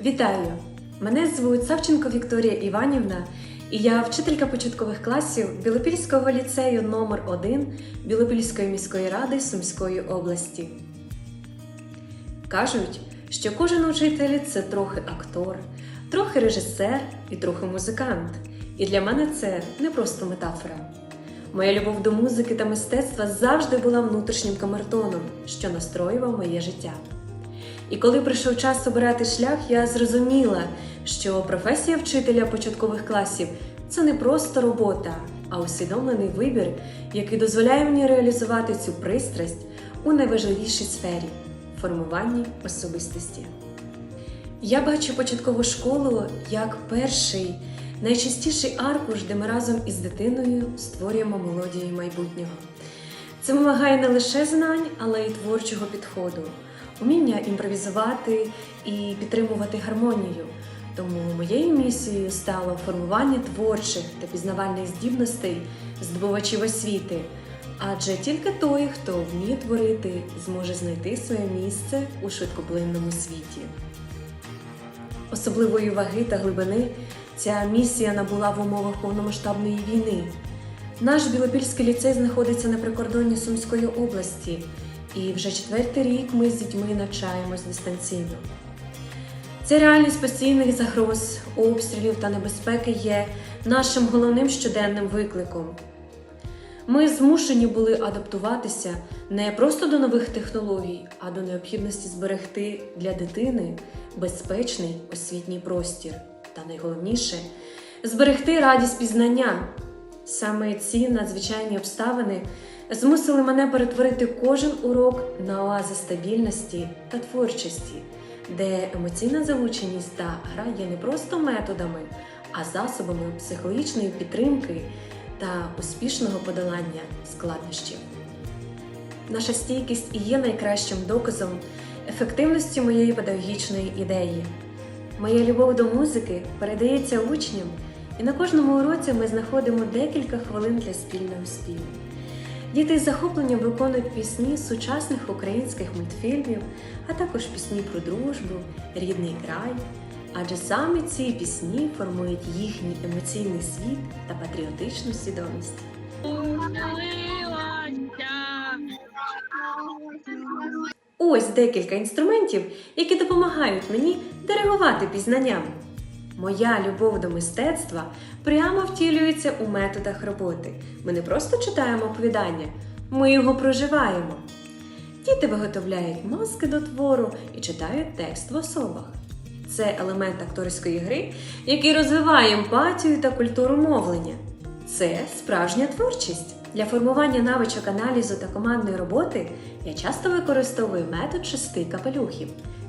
Вітаю! Мене звуть Савченко Вікторія Іванівна, і я вчителька початкових класів Білопільського ліцею номер 1 Білопільської міської ради Сумської області. Кажуть, що кожен учитель це трохи актор, трохи режисер і трохи музикант. І для мене це не просто метафора. Моя любов до музики та мистецтва завжди була внутрішнім камертоном, що настроював моє життя. І коли прийшов час обирати шлях, я зрозуміла, що професія вчителя початкових класів це не просто робота, а усвідомлений вибір, який дозволяє мені реалізувати цю пристрасть у найважливішій сфері формуванні особистості. Я бачу початкову школу як перший, найчастіший аркуш, де ми разом із дитиною створюємо мелодії майбутнього. Це вимагає не лише знань, але й творчого підходу, уміння імпровізувати і підтримувати гармонію. Тому моєю місією стало формування творчих та пізнавальних здібностей здобувачів освіти. Адже тільки той, хто вміє творити, зможе знайти своє місце у швидкоплинному світі. Особливої ваги та глибини ця місія набула в умовах повномасштабної війни. Наш Білопільський ліцей знаходиться на прикордонні Сумської області, і вже четвертий рік ми з дітьми навчаємось дистанційно. Ця реальність постійних загроз, обстрілів та небезпеки є нашим головним щоденним викликом. Ми змушені були адаптуватися не просто до нових технологій, а до необхідності зберегти для дитини безпечний освітній простір. Та найголовніше зберегти радість пізнання. Саме ці надзвичайні обставини змусили мене перетворити кожен урок на оази стабільності та творчості, де емоційна залученість та гра є не просто методами, а засобами психологічної підтримки та успішного подолання складнощів. Наша стійкість і є найкращим доказом ефективності моєї педагогічної ідеї. Моя любов до музики передається учням, і на кожному уроці ми знаходимо декілька хвилин для спільного співу. Діти з захопленням виконують пісні сучасних українських мультфільмів, а також пісні про дружбу, рідний край. Адже саме ці пісні формують їхній емоційний світ та патріотичну свідомість. Ось декілька інструментів, які допомагають мені диригувати пізнанням. Моя любов до мистецтва прямо втілюється у методах роботи. Ми не просто читаємо оповідання, ми його проживаємо. Діти виготовляють маски до твору і читають текст в особах. Це елемент акторської гри, який розвиває емпатію та культуру мовлення. Це справжня творчість. Для формування навичок аналізу та командної роботи я часто використовую метод шести капелюхів.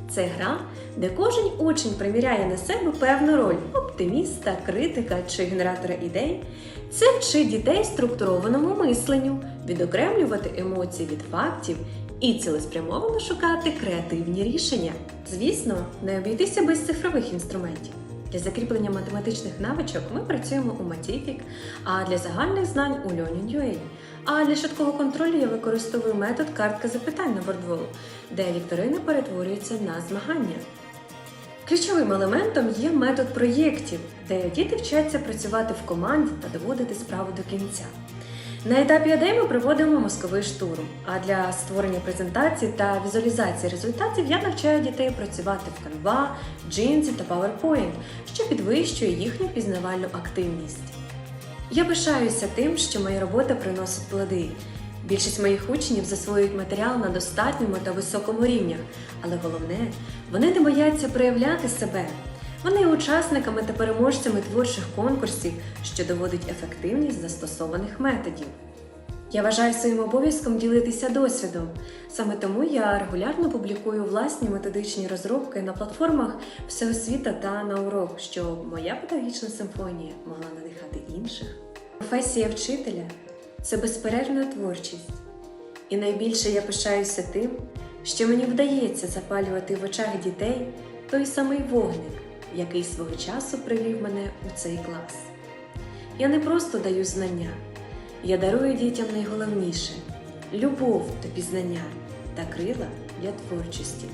Це гра, де кожен учень приміряє на себе певну роль оптиміста, критика чи генератора ідей. Це вчить дітей структурованому мисленню, відокремлювати емоції від фактів і цілеспрямовано шукати креативні рішення. Звісно, не обійтися без цифрових інструментів. Для закріплення математичних навичок ми працюємо у Matific, а для загальних знань у Learning.ua. А для швидкого контролю я використовую метод картка запитань на Wordwall, де вікторини перетворюються на змагання. Ключовим елементом є метод проєктів, де діти вчаться працювати в команді та доводити справу до кінця. На етапі ідей ми проводимо мозковий штурм, а для створення презентацій та візуалізації результатів я навчаю дітей працювати в Canva, Jitsi та PowerPoint, що підвищує їхню пізнавальну активність. Я пишаюся тим, що моя робота приносить плоди. Більшість моїх учнів засвоюють матеріал на достатньому та високому рівнях, але головне, вони не бояться проявляти себе. Вони є учасниками та переможцями творчих конкурсів, що доводить ефективність застосованих методів. Я вважаю своїм обов'язком ділитися досвідом. Саме тому я регулярно публікую власні методичні розробки на платформах Всеосвіта та на урок, щоб моя педагогічна симфонія могла надихати інших. Професія вчителя це безперервна творчість. І найбільше я пишаюся тим, що мені вдається запалювати в очах дітей той самий вогник, який свого часу привів мене у цей клас. Я не просто даю знання, я дарую дітям найголовніше любов до пізнання та крила для творчості.